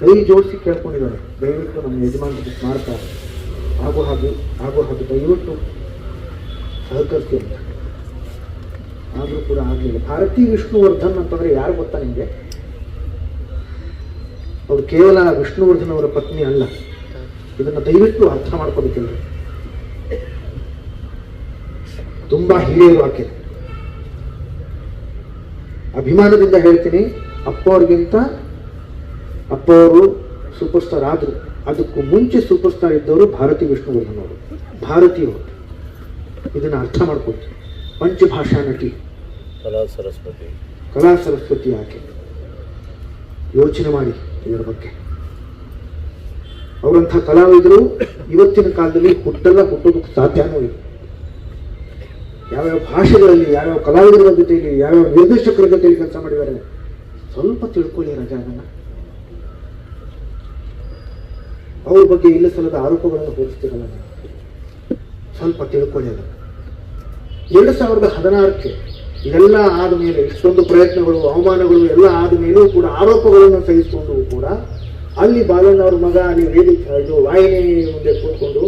ಕೈ ಜೋಡಿಸಿ ಕೇಳ್ಕೊಂಡಿದ್ದಾರೆ. ದಯವಿಟ್ಟು ನಮ್ಮ ಯಜಮಾನರಿಗೆ ಸ್ಮಾರಕ ಆಗೋ ಹಾಗೆ ಆಗೋ ಹಾಗೆ, ದಯವಿಟ್ಟು ಸಹಕರಿಸಿ ಅಂತ. ಆದರೂ ಕೂಡ ಆಗಲಿಲ್ಲ. ಭಾರತಿ ವಿಷ್ಣುವರ್ಧನ್ ಅಂತಂದ್ರೆ ಯಾರು ಗೊತ್ತಾ ನಿಮಗೆ? ಅವರು ಕೇವಲ ವಿಷ್ಣುವರ್ಧನ್ ಅವರ ಪತ್ನಿ ಅಲ್ಲ. ಇದನ್ನ ದಯವಿಟ್ಟು ಅರ್ಥ ಮಾಡ್ಕೋಬೇಕಿಲ್ಲ ತುಂಬಾ ಹಿರಿಯ ವಾಕ್ಯ ಅಭಿಮಾನದಿಂದ ಹೇಳ್ತೀನಿ, ಅಪ್ಪ ಅವ್ರಿಗಿಂತ ಅಪ್ಪ ಅವರು ಸೂಪರ್ ಸ್ಟಾರ್ ಆದರು ಅದಕ್ಕೂ ಮುಂಚೆ ಸೂಪರ್ ಸ್ಟಾರ್ ಇದ್ದವರು ಭಾರತಿ ವಿಷ್ಣುವರ್ಧನ್ ಅವರು ಭಾರತೀಯರು. ಇದನ್ನು ಅರ್ಥ ಮಾಡ್ಕೊಳ್ತೀವಿ ಪಂಚಭಾಷಾ ನಟಿ. ಕಲಾ ಸರಸ್ವತಿ. ಕಲಾ ಸರಸ್ವತಿ ಆಕೆ ಯೋಚನೆ ಮಾಡಿ ಇದರ ಬಗ್ಗೆ. ಅವರಂಥ ಕಲಾವಿದರು ಇವತ್ತಿನ ಕಾಲದಲ್ಲಿ ಹುಟ್ಟಲ್ಲ ಹುಟ್ಟೋದಕ್ಕೆ ಸಾಧ್ಯನೂ ಇಲ್ಲ. ಯಾವ್ಯಾವ ಭಾಷೆಗಳಲ್ಲಿ ಯಾವ್ಯಾವ ಕಲಾವಿದರ ಜೊತೆಯಲ್ಲಿ ಯಾವ್ಯಾವ ನಿರ್ದೇಶಕರ ಜೊತೆಯಲ್ಲಿ ಕೆಲಸ ಮಾಡಿದ್ದಾರೆ? ಸ್ವಲ್ಪ ತಿಳ್ಕೊಳ್ಳಿ ರಜಾ ಅದನ್ನ. ಅವ್ರ ಬಗ್ಗೆ ಇಲ್ಲ ಸಲ್ಲದ ಆರೋಪಗಳನ್ನು ಹೋಲಿಸ್ತಿರಲ್ಲ ಸ್ವಲ್ಪ ತಿಳ್ಕೊಳ್ಳಿ ಎರಡು ಸಾವಿರದ ಹದಿನಾರಕ್ಕೆ ಇದೆಲ್ಲ ಆದ ಮೇಲೆ ಇಷ್ಟೊಂದು ಪ್ರಯತ್ನಗಳು, ಅವಮಾನಗಳು, ಎಲ್ಲ ಆದ ಮೇಲೂ ಕೂಡ ಆರೋಪಗಳನ್ನು ಸಹಿಸಿಕೊಂಡು ಕೂಡ ಅಲ್ಲಿ ಬಾಲಣ್ಣ ಅವ್ರ ಮಗ ಅಲ್ಲಿ ವೇದಿಕೆ ಇದು ವಾಹಿನಿ ಮುಂದೆ ಕೂತ್ಕೊಂಡು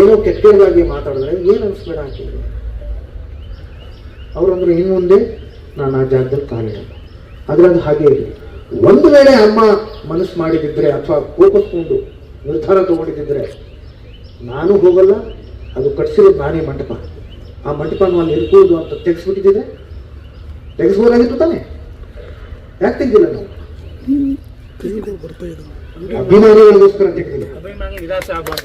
ಏನೋ ಕೆಟ್ಟದಾಗಿ ಮಾತಾಡಿದ್ರೆ ಏನು ಅನಿಸ್ಬೇಡ ಅಂತಿದ್ರು. ಅವರಂದ್ರೆ ಇನ್ನು ಮುಂದೆ ನಾನು ಆ ಜಾಗದಲ್ಲಿ ಕಾಲಿಡಲ್ಲ. ಆದರೆ ಅದು ಹಾಗೆ ಇರಲಿ ಒಂದು ವೇಳೆ ಅಮ್ಮ ಮನಸ್ಸು ಮಾಡಿದಿದ್ರೆ ಅಥವಾ ಕೋಪಿಸ್ಕೊಂಡು ನಿರ್ಧಾರ ತೊಗೊಂಡಿದ್ದರೆ ನಾನು ಹೋಗಲ್ಲ ಅದು ಕಟ್ಸಿರೋದು ನಾನೇ ಮಂಟಪ. ಆ ಮಂಟಪನ ಅಲ್ಲಿ ಇರ್ಬೋದು ಅಂತ ತೆಗೆಸ್ಬಿಟ್ಟಿದ್ದೆ ತೆಗೆಸ್ಬೋದಾಗಿತ್ತು ತಾನೆ? ಯಾಕೆ ತೆಗ್ದಿಲ್ಲ ನಾವು? ಅಭಿಮಾನಿಗಳಿಗೋಸ್ಕರ ತೆಗ್ದಿಲ್ಲ.